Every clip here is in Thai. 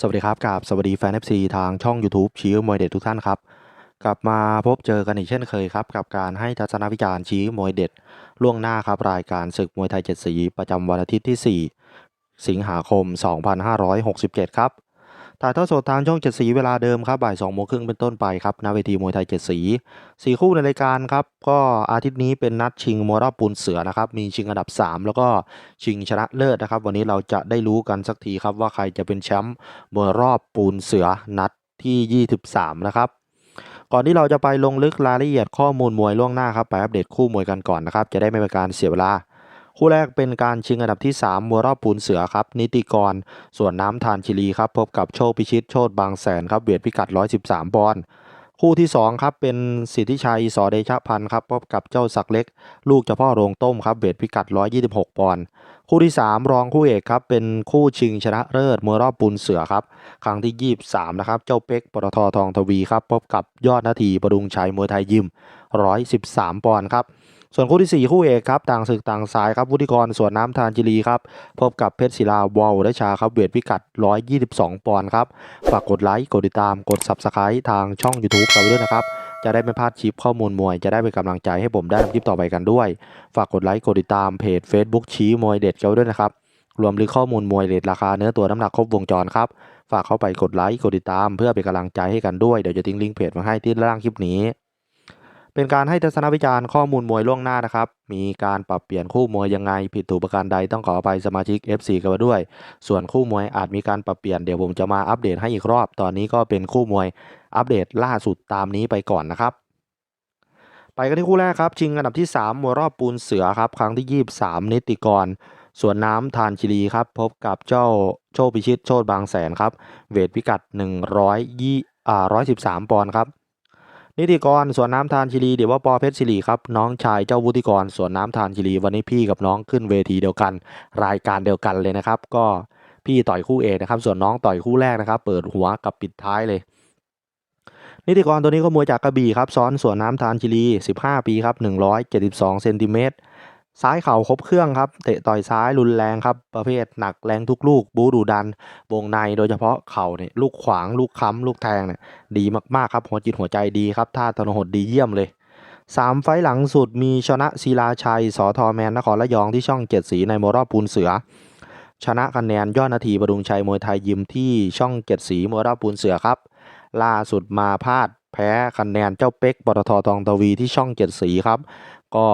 สวัสดีครับกับสวัสดีแฟน FC ทางช่อง YouTube ชี้มวยเด็ดทุกท่านครับ กลับมาพบเจอกันอีกเช่นเคยครับ กับการให้ทัศนวิจารณ์ชี้มวยเด็ด ล่วงหน้าครับ รายการศึกมวยไทยเจ็ดสี ประจำวันอาทิตย์ที่ 4 สิงหาคม 2567 ครับ ถ่ายทอดสดทางช่องเจ็ดสีเวลาเดิมครับบ่าย2โมงครึ่งเป็นต้นไปครับณเวทีมวยไทยเจ็ดสีสี่คู่ในรายการครับก็อาทิตย์นี้เป็นนัดชิงมวยรอบปูนเสือนะครับมีชิงอันดับ 3 แล้วก็ชิงชนะเลิศนะครับ วันนี้เราจะได้รู้กันสักทีครับว่าใครจะเป็นแชมป์มวยรอบปูนเสือนัดที่ 23 นะครับก่อนที่เราจะไปลงลึกรายละเอียดข้อมูลมวยล่วงหน้าครับไปอัปเดตคู่มวยกันก่อนนะครับจะได้ไม่เป็นการเสียเวลา คู่แรกเป็นการชิงอันดับที่3มวยรอบปูนเสือครับ นิติกร ส่วนน้ำทานชิลีครับ พบกับโชคพิชิตโชตบางแสนครับเวทพิกัด 113ปอนด์คู่ที่2ครับเป็นสิทธิชัยสอเดชะพันธ์ครับพบกับเจ้าศักเล็ก ลูกเจ้าพ่อโรงต้มครับเวทพิกัด 126 ปอนด์คู่ที่ 3 รองคู่เอกครับเป็นคู่ชิงชนะเลิศมวยรอบปูนเสือครับครั้งที่ 23นะครับเจ้าเป็กปตททองทวีครับพบกับยอดนาทีประดุงชัยมวยไทยยิม 113 ปอนด์ครับ ส่วนคู่ที่ 4 คู่เอกครับต่างศึกต่างสายครับวุฒิกรส่วนน้ำทานจิรีครับพบกับเพชรศิลาวอลและชาครับเวทพิกัด 122 ปอนด์ครับฝากกดไลค์กดติดตามกด Subscribe ทางช่อง YouTube เราด้วยนะครับจะได้ไม่พลาดคลิปข้อมูลมวย จะได้เป็นกำลังใจให้ผมได้ทำคลิปต่อไปกันด้วย ฝากกดไลค์กดติดตามเพจ Facebook ชี้มวยเด็ดเราด้วยนะครับรวมถึงข้อมูลมวยเด็ดราคาเนื้อตัวน้ำหนักครบวงจรครับ ฝากเข้าไปกดไลค์กดติดตามเพื่อเป็นกำลังใจให้กันด้วย เดี๋ยวจะทิ้งลิงก์เพจมาให้ที่ล่างคลิปนี้ เป็นการให้ทัศนวิจารณ์ข้อมูลมวยล่วงหน้านะครับ มีการปรับเปลี่ยนคู่มวยยังไง ผิดถูกประการใดต้องขออภัยสมาชิก FC กันมาด้วย ส่วนคู่มวยอาจมีการปรับเปลี่ยนเดี๋ยวผมจะมาอัปเดตให้อีกรอบ ตอนนี้ก็เป็นคู่มวยอัปเดตล่าสุดตามนี้ไปก่อนนะครับไปกันที่คู่แรกครับ ชิงอันดับที่3มวยรอบปูนเสือครับ ครั้งที่ 23 นิติกร ส่วนน้ำทานชิลีครับ พบกับเจ้าโชคพิชิตโชตบางแสนครับ เวทพิกัด100อ่า113 ปอนด์ครับ นิติกรสวนน้ำทานชิลีเดี๋ยวว่าปอเพชรศิริครับน้องชายเจ้าวุฒิกรสวนน้ำทานชิลีวันนี้พี่กับน้องขึ้นเวทีเดียวกัน รายการเดียวกันเลยนะครับ ก็พี่ต่อยคู่เอกนะครับ ส่วนน้องต่อยคู่แรกนะครับ เปิดหัวกับปิดท้ายเลย นิติกรตัวนี้ก็มวยจากกระบี่ครับซ้อนสวนน้ำทานชิลี 15 ปีครับ172เซนติเมตร ซ้ายเข่าครบเครื่องครับ เตะต่อยซ้ายรุนแรงครับ ประเภทหนักแรงทุกลูก บูดูดัน วงในโดยเฉพาะเข่าเนี่ยลูกขวางลูกค้ำลูกแทงเนี่ยดีมากๆครับหัวจิตหัวใจดีครับท่าตะนหดดีเยี่ยมเลยสามไฟหลังสุดมีชนะศิลาชัยสอทอแมนนครระยองที่ช่องเจ็ดสีในมรอบปูนเสือ ชนะคะแนนยอดนาทีประดุงชัยมวยไทยยิมที่ช่องเจ็ดสีมวยรอบปูนเสือครับ ล่าสุดมาพลาดแพ้คะแนนเจ้าเป็กปตททองทวีที่ช่องเจ็ดสีครับ ก็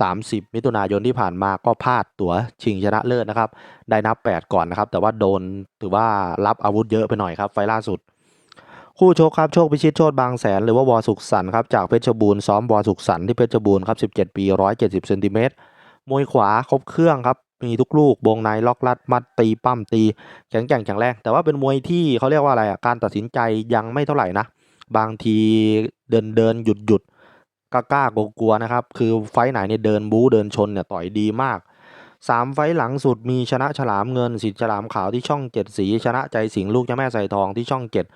30 มิถุนายนที่ผ่านมาก็พลาดตั๋วชิงชนะเลิศนะครับ ได้นับ 8 ก่อนนะครับ แต่ว่าโดนถือว่ารับอาวุธเยอะไปหน่อยครับ ไฟล่าสุด คู่ชกครับ โชคพิชิตโชตบางแสน หรือว่าวอสุขสันครับ จากเพชรบูรณ์ซ้อมวอสุขสันที่เพชรบูรณ์ครับ 17 ปี 170เซนติเมตรมวยขวาครบเครื่องครับ มีทุกลูกวงในล็อกลัดมัดตีปั้มตีแข็งแกร่งแข็งแรงแต่ว่าเป็นมวยที่เขาเรียกว่าอะไรอะการตัดสินใจยังไม่เท่าไหร่นะบางทีเดินเดินหยุดหยุด กล้ากล้ากลัวกัวๆนะครับ คือไฟไหนเนี่ยเดินบู๊เดินชนเนี่ยต่อยดีมากสามไฟหลังสุดมีชนะฉลามเงินสิทธิ์ฉลามขาวที่ช่องเจ็ดสี ชนะใจสิงห์ลูกเจ้าแม่ใส่ทองที่ช่องเจ็ด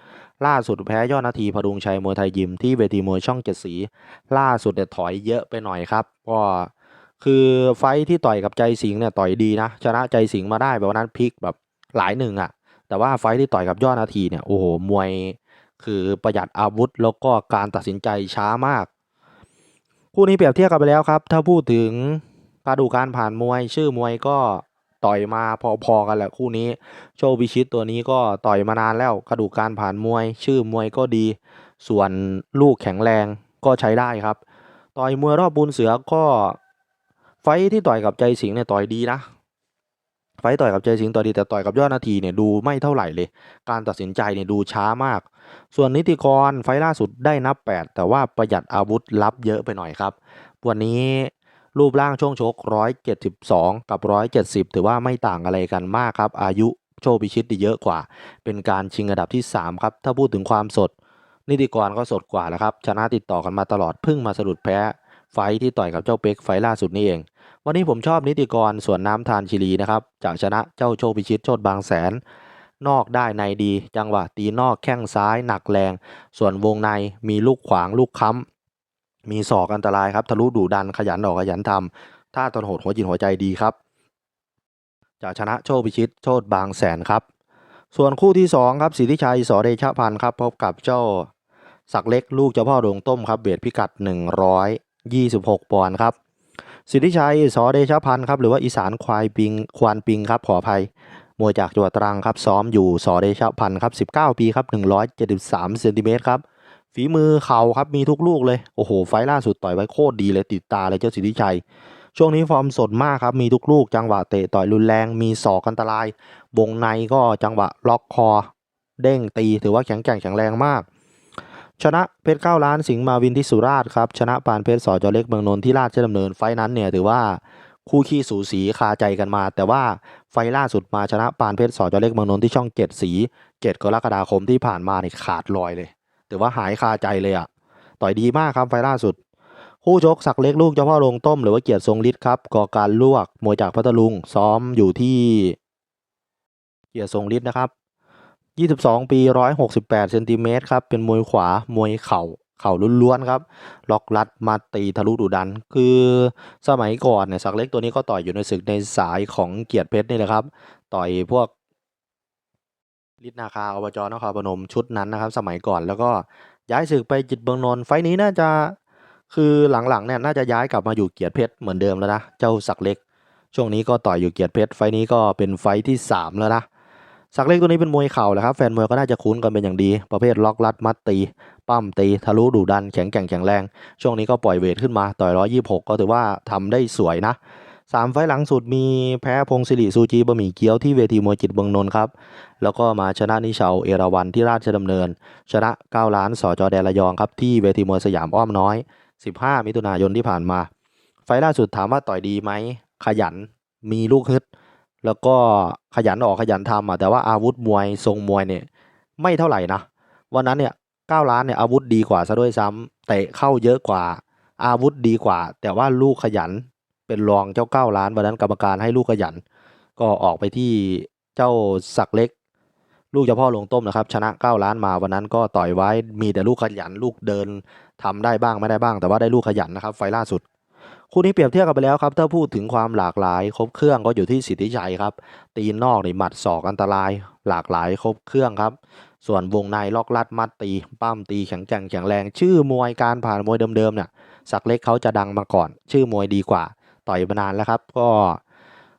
ล่าสุดแพ้ยอดนาทีพดุงชัยมวยไทยยิมที่เวทีมวยช่องเจ็ดสี ล่าสุดเนี่ยถอยเยอะไปหน่อยครับก็คือไฟที่ต่อยกับใจสิงห์เนี่ยต่อยดีนะ ชนะใจสิงห์มาได้แบบนั้นพลิกแบบหลายหนึ่งอะแต่ว่าไฟที่ต่อยกับยอดนาทีเนี่ยโอ้โหมวย คือประหยัดอาวุธแล้วก็การตัดสินใจช้ามาก คู่นี้เปรียบเทียบกันไปแล้วครับ ถ้าพูดถึงกระดูกการผ่านมวย ชื่อมวยก็ต่อยมาพอๆกันแหละคู่นี้ โชว์บิชิตตัวนี้ก็ต่อยมานานแล้วกระดูกการผ่านมวย ชื่อมวยก็ดี ส่วนลูกแข็งแรงก็ใช้ได้ครับ ต่อยมวยรอบบุญเสือก็ไฟที่ต่อยกับใจสิงเนี่ยต่อยดีนะ ไฟต่อยกับใจสิงต่อดีแต่ต่อยกับยอดนาทีเนี่ยดูไม่เท่าไหร่เลย การตัดสินใจเนี่ยดูช้ามาก ส่วนนิติกรไฟล่าสุดได้นับ 8 แต่ว่าประหยัดอาวุธลับเยอะไปหน่อยครับ วันนี้รูปร่างช่วงชก 172 กับ 170 ถือว่าไม่ต่างอะไรกันมากครับ อายุโชคพิชิตด้เยอะกว่า เป็นการชิงอันดับที่ 3 ครับ ถ้าพูดถึงความสด นิติกรก็สดกว่าแล้วครับ ชนะติดต่อกันมาตลอดเพิ่งมาสะดุดแพ้ ไฟที่ต่อยกับเจ้าเป็กไฟล่าสุดนี่เอง วันนี้ผมชอบนิติกรส่วนน้ำทานชิลีนะครับ จากชนะเจ้าโชคพิชิตโชตบางแสน นอกได้ในดี จังหวะตีนอกแข้งซ้ายหนักแรง ส่วนวงในมีลูกขวางลูกค้ำมีศอกอันตรายครับทะลุดุดันขยันออกขยันทำท่าตนโหดหัวจิตหัวใจดีครับ จากชนะโชคพิชิตโชตบางแสนครับ ส่วนคู่ที่สองครับสิทธิชัยสอเดชพันธ์ครับพบกับเจ้าศักเล็กลูกเจ้าพ่อโรงต้มครับเบสพิกัด 126 ปอนด์ครับ สิทธิชัยสอเดชพันธ์ครับหรือว่าอีสานควายปิงควานปิงครับขออภัยมวยจากจังหวัดตรังครับซ้อมอยู่สอเดชพันธ์ครับ 19 ปีครับ 173เซนติเมตรครับฝีมือเข่าครับมีทุกลูกเลย โอ้โห ไฟล์ล่าสุดต่อยไว้โคตรดีเลยติดตาเลยเจ้าสิทธิชัย ช่วงนี้ฟอร์มสดมากครับ มีทุกลูกจังหวะเตะต่อยรุนแรงมีศอกอันตราย วงในก็จังหวะล็อกคอ เด้งตีถือว่าแข็งแกร่งแข็งแรงมาก ชนะเพชรเก้าล้านสิงห์มาวินที่สุราษฎร์ครับ ชนะปานเพชรสอจอเล็กเมืองนนท์ที่ราชดำเนินไฟนั้นเนี่ยถือว่าคู่ขี้สูสีคาใจกันมา แต่ว่าไฟล่าสุดมาชนะปานเพชรสอจอเล็กเมืองนนท์ที่ช่องเจ็ดสีเจ็ดกรกฎาคมที่ผ่านมาเนี่ยขาดลอยเลยถือว่าหายคาใจเลยอะต่อยดีมากครับไฟล่าสุด คู่ชกศักดิ์เล็กลูกเจ้าพ่อโรงต้มหรือว่าเกียรติทรงฤทธิ์ครับก่อการลวกมวยจากพัทลุงซ้อมอยู่ที่เกียรติทรงฤทธิ์นะครับ 22 ปี 168 เซนติเมตรครับ เป็นมวยขวา มวยเข่า เข่าล้วนๆครับ ล็อกลัดมาตีทะลุดุดัน คือสมัยก่อนเนี่ยศักเล็กตัวนี้ก็ต่อยอยู่ในศึกในสายของเกียรติเพชรนี่แหละครับ ต่อยพวกฤทธิ์นาคาอบจนครพนมชุดนั้นนะครับ สมัยก่อนแล้วก็ย้ายศึกไปจิตเบืองนนท์ไฟนี้น่าจะคือหลังๆเนี่ยน่าจะย้ายกลับมาอยู่เกียรติเพชรเหมือนเดิมแล้วนะ เจ้าศักเล็ก ช่วงนี้ก็ต่อยอยู่เกียรติเพชรไฟนี้ก็เป็นไฟที่สามแล้วนะ สักเล็กตัวนี้เป็นมวยเข่าแหละครับแฟนมวยก็น่าจะคุ้นกันเป็นอย่างดี ประเภทล็อกลัดมัดตี ปั้มตีทะลุดุดันแข็งแกร่งแข็งแรง ช่วงนี้ก็ปล่อยเวทขึ้นมาต่อย126ก็ถือว่าทำได้สวยนะสามไฟล์หลังสุดมีแพ้พงศิริซูจีบะหมี่เกี๊ยวที่เวทีมวยจิตเบืองนนท์ครับแล้วก็มาชนะนิชาวเอราวันที่ราชดำเนิน ชนะ9ล้านสอจอแดนระยองครับที่เวทีมวยสยามอ้อมน้อย 15 มิถุนายนที่ผ่านมา ไฟล่าสุดถามว่าต่อยดีไหมขยันมีลูกฮึด แล้วก็ขยันออกขยันทำอะแต่ว่าอาวุธมวยทรงมวยเนี่ยไม่เท่าไหร่นะวันนั้นเนี่ยเก้าล้านเนี่ยอาวุธดีกว่าซะด้วยซ้ำเตะเข้าเยอะกว่า อาวุธดีกว่า แต่ว่าลูกขยันเป็นรองเจ้าเก้าล้านวันนั้นกรรมการให้ลูกขยัน ก็ออกไปที่เจ้าศักเล็ก ลูกเจ้าพ่อลงต้มนะครับ ชนะเก้าล้านมาวันนั้นก็ต่อยไว้มีแต่ลูกขยัน ลูกเดินทำได้บ้างไม่ได้บ้าง แต่ว่าได้ลูกขยันนะครับ ไฟล่าสุด คู่นี้เปรียบเทียบกันไปแล้วครับ ถ้าพูดถึงความหลากหลาย ครบเครื่องก็อยู่ที่สิทธิชัยครับ ตีนนอกในหมัดศอกอันตราย หลากหลายครบเครื่องครับ ส่วนวงในล็อกลัดมัดตี ปั้มตีแข็งแกร่งแข็งแรง ชื่อมวยการผ่านมวยเดิมๆเนี่ยสักเล็กเขาจะดังมาก่อน ชื่อมวยดีกว่า ต่อยมานานแล้วครับ ก็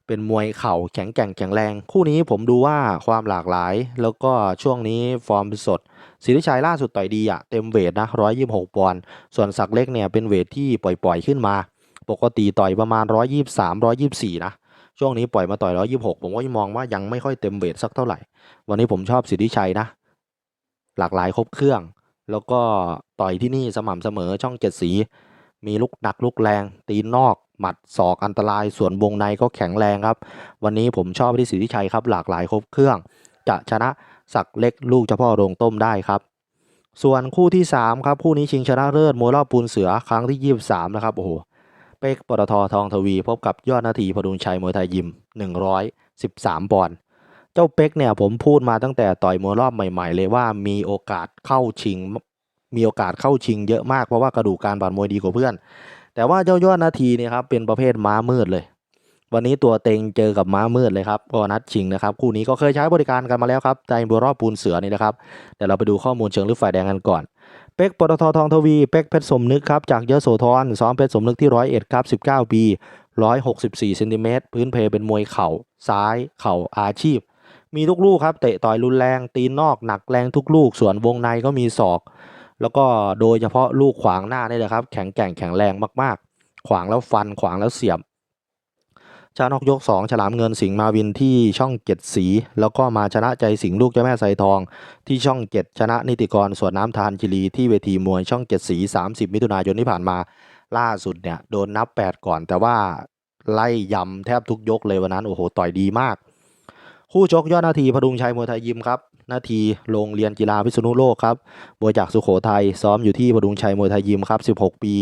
เป็นมวยเข่าแข็งแกร่งแข็งแรง คู่นี้ผมดูว่าความหลากหลาย แล้วก็ช่วงนี้ฟอร์มสดสิทธิชัยล่าสุดต่อยดีอะเต็มเวทนะ126ปอนด์ส่วนศักเล็กเนี่ยเป็นเวทที่ปล่อยๆขึ้นมา ปกติต่อยประมาณ 123 124 นะ ช่วงนี้ปล่อยมาต่อย 126 ผมก็มองว่ายังไม่ค่อยเต็มเวทสักเท่าไหร่ วันนี้ผมชอบสิทธิชัยนะ หลากหลายครบเครื่อง แล้วก็ต่อยที่นี่สม่ำเสมอช่องเจ็ดสี มีลูกหนักลูกแรง ตีนอก หมัดศอกอันตราย ส่วนวงในก็แข็งแรงครับ วันนี้ผมชอบที่สิทธิชัยครับ หลากหลายครบเครื่อง จะชนะศักเล็กลูกเจ้าพ่อโรงต้มได้ครับส่วนคู่ที่ 3 ครับ คู่นี้ชิงชนะเลิศมวยรอบปูนเสือครั้งที่ 23 นะครับ โอ้โห เป๊กปตททองทวี พบกับยอดนาทีพดุงชัยมวยไทยยิม 113 ปอนด์เจ้าเป๊กเนี่ยผมพูดมาตั้งแต่ต่อยมวยรอบใหม่ๆ เลยว่ามีโอกาสเข้าชิง มีโอกาสเข้าชิงเยอะมากเพราะว่ากระดูกการบาดมวยดีกว่าเพื่อน แต่ว่าเจ้ายอดนาทีเนี่ยครับเป็นประเภทม้ามืดเลย วันนี้ตัวเต็งเจอกับม้ามืดเลยครับก็นัดชิงนะครับคู่นี้ก็เคยใช้บริการกันมาแล้วครับในบัวรอบปูนเสือนี่นะครับเดี๋ยวเราไปดูข้อมูลเชิงลึกฝ่ายแดงกันก่อน เป็กปตททองทวี เป็กเพชรสมนึกครับจากเยโสธรซ้อมเพชรสมนึกที่ร้อยเอ็ดครับ19ปี164เซนติเมตรพื้นเพเป็นมวยเข่าซ้ายเข่าอาชีพ มีทุกลูกครับเตะต่อยรุนแรงตีนนอกหนักแรงทุกลูก ส่วนวงในก็มีศอก แล้วก็โดยเฉพาะลูกขวางหน้านี่แหละครับ แข็งแกร่งแข็งแรงมากๆ ขวางแล้วฟันขวางแล้วเสียบ ชานกยก 2 ฉลามเงินสิงห์มาวินที่ช่องเจ็ดสี แล้วก็มาชนะใจสิงห์ลูกเจ้าแม่ไซทอง ที่ช่องเจ็ดชนะนิติกรสวนน้ำทานจิรีที่เวทีมวยช่องเจ็ดสี 30 มิถุนายนที่ผ่านมาล่าสุดเนี่ยโดนนับ 8 ก่อน แต่ว่าไล่ยำแทบทุกยกเลยวันนั้นโอ้โหต่อยดีมาก คู่ชกยอดนาทีพดุงชัยมวยไทยยิมครับ นาทีโรงเรียนกีฬาพิษณุโลกครับมวยจากสุโขทัยซ้อมอยู่ที่พดุงชัยมวยไทยยิมครับ 16 ปี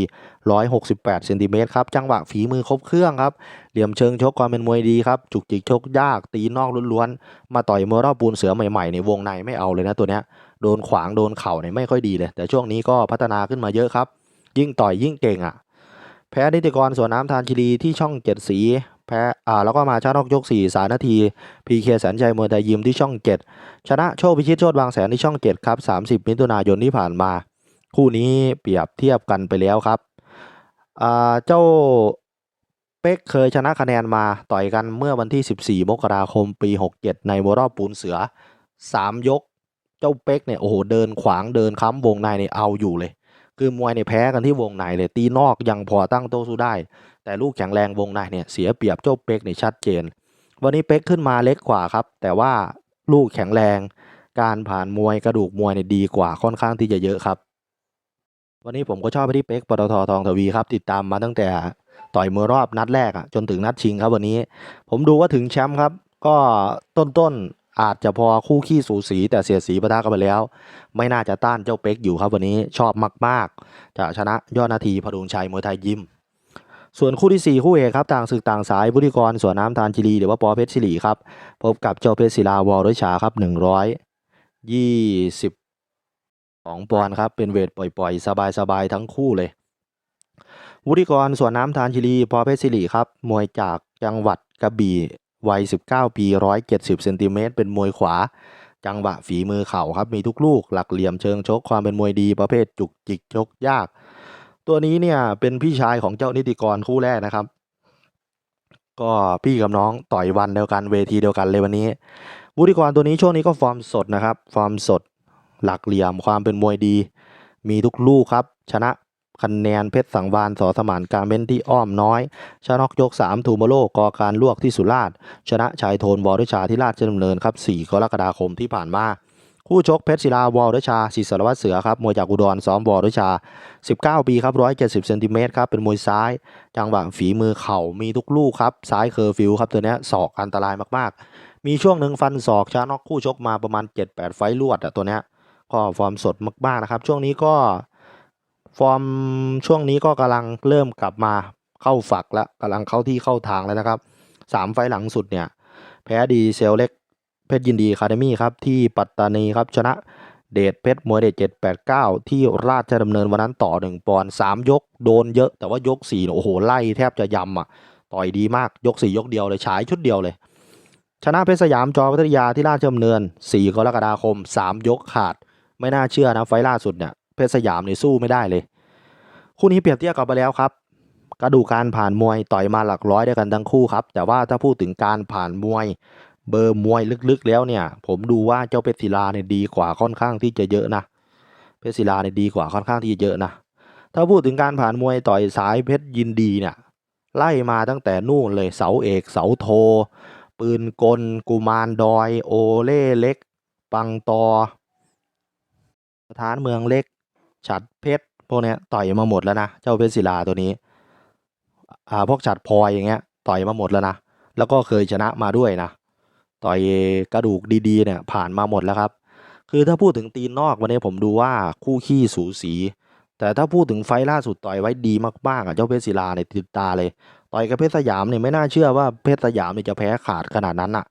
168เซนติเมตรครับ จังหวะฝีมือครบเครื่องครับ เหลี่ยมเชิงชกความเป็นมวยดีครับ จุกจิกชกยาก ตีนอกล้วนๆ มาต่อยมวยรอบปูนเสือใหม่ๆในวงในไม่เอาเลยนะตัวเนี้ย โดนขวางโดนเข่าเนี่ยไม่ค่อยดีเลย แต่ช่วงนี้ก็พัฒนาขึ้นมาเยอะครับ ยิ่งต่อยยิ่งเก่งอะแพ้นิติกรสวนน้ำทานคีรีที่ช่องเจ็ดสี แพ้อ่าแล้วก็มาชนะนอกยก4สานาทีพีเคแสนชัยมวยไทยยิมที่ช่อง7ชนะโชคพิชิตโชตบางแสนที่ช่อง7ครับ30 มิถุนายนที่ผ่านมา คู่นี้เปรียบเทียบกันไปแล้วครับอ่าเจ้าเป็กเคยชนะคะแนนมาต่อยกันเมื่อวันที่ 14 มกราคมปี 67 ในมวยรอบปูนเสือ 3 ยก เจ้าเป็กเนี่ยโอ้โหเดินขวางเดินค้ำวงในเนี่ยเอาอยู่เลย คือมวยเนี่ยแพ้กันที่วงในเลยตีนอกยังพอตั้งโต๊ะสู้ได้ แต่ลูกแข็งแรงวงในเนี่ยเสียเปรียบเจ้าเป็กเนี่ยชัดเจน วันนี้เป็กขึ้นมาเล็กกว่าครับ แต่ว่าลูกแข็งแรง การผ่านมวยกระดูกมวยเนี่ยดีกว่าค่อนข้างที่จะเยอะครับ วันนี้ผมก็ชอบไปที่เป็กปตททองทวีครับ ติดตามมาตั้งแต่ต่อยมือรอบนัดแรกอะจนถึงนัดชิงครับวันนี้ ผมดูว่าถึงแชมป์ครับ ก็ต้นๆอาจจะพอคู่ขี้สูสี แต่เสียสีปะทะกันไปแล้ว ไม่น่าจะต้านเจ้าเป็กอยู่ครับวันนี้ชอบมากๆ จะชนะยอดนาทีพดุงชัยมวยไทยยิม ส่วนคู่ที่ 4 คู่เอกครับต่างศึกต่างสายบุริกรสวนน้ำทานจิรีหรือว่าปอเพชรศิริครับพบกับเจ้าเพชรศิลาวอลด้วยชาครับ122ปอนด์ครับเป็นเวทปล่อยๆ สบายๆ ทั้งคู่เลย วุฒิกรสวนน้ำทานชิรีพอเพชรศิริครับ มวยจากจังหวัดกระบี่วัย 19 ปี 170เซนติเมตรเป็นมวยขวา จังหวะฝีมือเข่าครับ มีทุกลูกหลักเหลี่ยมเชิงชกความเป็นมวยดีประเภทจุกจิกชกยาก ตัวนี้เนี่ยเป็นพี่ชายของเจ้านิติกรคู่แรกนะครับ ก็พี่กับน้องต่อยวันเดียวกันเวทีเดียวกันเลยวันนี้วุฒิกรตัวนี้ช่วงนี้ก็ฟอร์มสดนะครับ ฟอร์มสด หลักเหลี่ยมความเป็นมวยดี มีทุกลูกครับ ชนะคะแนนเพชรสังวานสอสมานการเม้นที่อ้อมน้อย ชนะนอกยก 3 ทูมโลกอการลวกที่สุราษฎร์ชนะชายโทนวอรุชาที่ราชดำเนินครับ 4 กรกฎาคมที่ผ่านมา คู่ชกเพชรศิลาวอรุชาศิสารวัตรเสือครับมวยจากอุดรซ้อมวอรุชา 19 ปีครับ 170เซนติเมตรครับเป็นมวยซ้าย จังหวะฝีมือเข่ามีทุกลูกครับ ซ้ายเคอร์ฟิวครับตัวนี้ศอกอันตรายมากๆ มีช่วงหนึ่งฟันศอกชนะนอกคู่ชกมาประมาณ 7-8 ไฟต์รวดอะตัวนี้ก็ฟอร์มสดมากๆนะครับ ช่วงนี้ก็ฟอร์มช่วงนี้ก็กำลังเริ่มกลับมาเข้าฝักแล้วกำลังเข้าที่เข้าทางแล้วนะครับสามไฟล์หลังสุดเนี่ย แพ้ดีเซลเล็ก เพชรยินดีคาเดมี่ครับที่ปัตตานีครับชนะเดชเพชรมวยเดชเจ็ดแปดเก้าที่ราชดำเนินวันนั้นต่อหนึ่งปอนด์สามยกโดนเยอะแต่ว่ายกสี่โอ้โหไล่แทบจะยำอะต่อยดีมากยกสี่ยกเดียวเลยฉายชุดเดียวเลย ชนะเพชรสยามจอพัทยาที่ราชดำเนิน 4 กรกฎาคม 3 ยกขาด ไม่น่าเชื่อนะไฟล์ล่าสุดเนี่ยเพชรสยามเนี่ยสู้ไม่ได้เลย คู่นี้เปรียบเทียบกันไปแล้วครับกระดูกการผ่านมวยต่อยมาหลักร้อยด้วยกันทั้งคู่ครับ แต่ว่าถ้าพูดถึงการผ่านมวย เบอร์มวยลึกๆแล้วเนี่ย ผมดูว่าเจ้าเพชรศิลาเนี่ยดีกว่าค่อนข้างที่จะเยอะนะเพชรศิลาเนี่ยดีกว่าค่อนข้างที่จะเยอะนะถ้าพูดถึงการผ่านมวยต่อยสายเพชรยินดีเนี่ยไล่มาตั้งแต่นู่นเลยเสาเอกเสาโท ปืนกล กุมารดอย โอเล่เล็ก ปังตอสถานเมืองเล็ก ฉัดเพชรพวกเนี้ยต่อยมาหมดแล้วนะเจ้าเพชรศิลาตัวนี้อ่าพวกฉัดพลอยอย่างเงี้ยต่อยมาหมดแล้วนะแล้วก็เคยชนะมาด้วยนะ ต่อยกระดูกดีๆเนี่ยผ่านมาหมดแล้วครับ คือถ้าพูดถึงตีนนอกวันนี้ผมดูว่าคู่ขี้สูสี แต่ถ้าพูดถึงไฟล่าสุดต่อยไว้ดีมากๆอะเจ้าเพชรศิลาเนี่ยติดตาเลย ต่อยกับเพชรสยามเนี่ยไม่น่าเชื่อว่าเพชรสยามเนี่ยจะแพ้ขาดขนาดนั้นอะ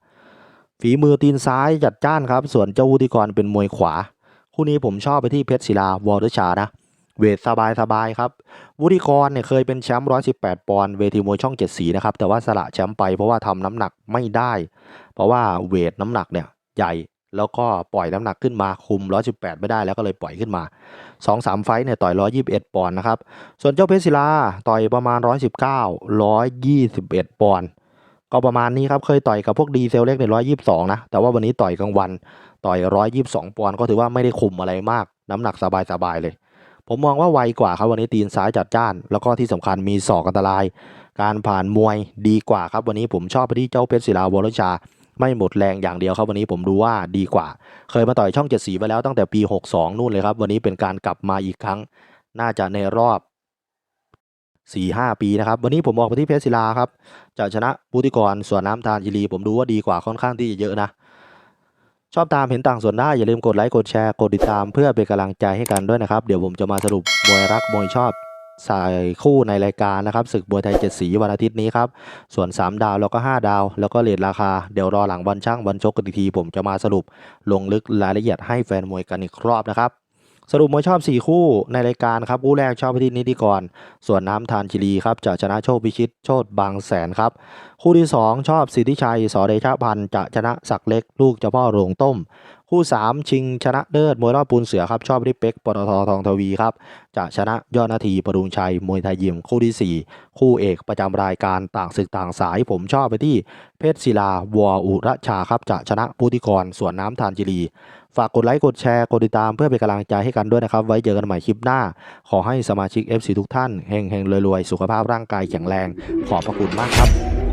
ฝีมือตีนซ้ายจัดจ้านครับ ส่วนเจ้าวุฒิกรเป็นมวยขวา คู่นี้ผมชอบไปที่เพชรศิลาวอลเดอร์ชานะ เวทสบายสบายๆครับ วุฒิกรเนี่ยเคยเป็นแชมป์118 ปอนด์เวทีมวยช่องเจ็ดสีนะครับ แต่ว่าสละแชมป์ไปเพราะว่าทำน้ำหนักไม่ได้ เพราะว่าเวทน้ำหนักเนี่ยใหญ่แล้วก็ปล่อยน้ำหนักขึ้นมาคุม 118 ไม่ได้แล้วก็เลยปล่อยขึ้นมา 2-3 ไฟต์เนี่ยต่อย 121 ปอนด์นะครับ ส่วนเจ้าเพชรศิลาต่อยประมาณ 119 121 ปอนด์ก็ประมาณนี้ครับเคยต่อยกับพวกดีเซลเล็กใน122 นะ แต่ว่าวันนี้ต่อยกลางวันต่อย 122 ปอนด์ก็ถือว่าไม่ได้คุมอะไรมาก น้ำหนักสบายๆเลย ผมมองว่าไวกว่าครับวันนี้ตีนซ้ายจัดจ้าน แล้วก็ที่สำคัญมีศอกอันตราย การผ่านมวยดีกว่าครับวันนี้ผมชอบไปที่เจ้าเพชรศิลาวรชา ไม่หมดแรงอย่างเดียวครับวันนี้ผมดูว่าดีกว่า เคยมาต่อยช่องเจ็ดสีไปแล้วตั้งแต่ปี 62 นู่นเลยครับ วันนี้เป็นการกลับมาอีกครั้ง น่าจะในรอบ4-5ปีนะครับ วันนี้ผมออกไปที่เพชรศิลาครับจะชนะพุติกรส่วนน้ำทานจิรีผมดูว่าดีกว่าค่อนข้างที่จะเยอะนะ ชอบตามเห็นต่างส่วนได้อย่าลืมกดไลค์กดแชร์กดติดตาม เพื่อเป็นกำลังใจให้กันด้วยนะครับ เดี๋ยวผมจะมาสรุปมวยรักมวยชอบสายคู่ในรายการนะครับศึกมวยไทยเจ็ดสีวันอาทิตย์นี้ครับ ส่วน 3 ดาวแล้วก็ 5 ดาว แล้วก็เลทราคา เดี๋ยวรอหลังวันช่างวันชกกันทีผมจะมาสรุปลงลึกรายละเอียดให้แฟนมวยกันอีกรอบนะครับ สรุปมวยชอบ 4 คู่ในรายการครับคู่แรกชอบพิธีนิติกร ส่วนน้ำทานชิลีครับจะชนะโชคพิชิตโชตบางแสนครับ คู่ที่ 2 ชอบสิทธิชัยสอเดชพันธ์จะชนะศักเล็ก ลูกเจ้าพ่อโรงต้ม คู่ 3 ชิงชนะเลิศมวยรอบปูนเสือครับชอบพิเป็กปตททองทวีครับจะชนะยอดนาทีประดุงชัยมวยไทยยิมคู่ที่ 4 คู่เอกประจำรายการต่างศึกต่างสายผมชอบไปที่เพชรศิลาวออุรชาครับจะชนะพุทธิกรส่วนน้ำทานจิรี ฝากกดไลค์กดแชร์กดติดตามเพื่อเป็นกำลังใจให้กันด้วยนะครับ ไว้เจอกันใหม่คลิปหน้า ขอให้สมาชิก FC ทุกท่านเฮงเฮงๆรวยๆ สุขภาพร่างกายแข็งแรง ขอบพระคุณมากครับ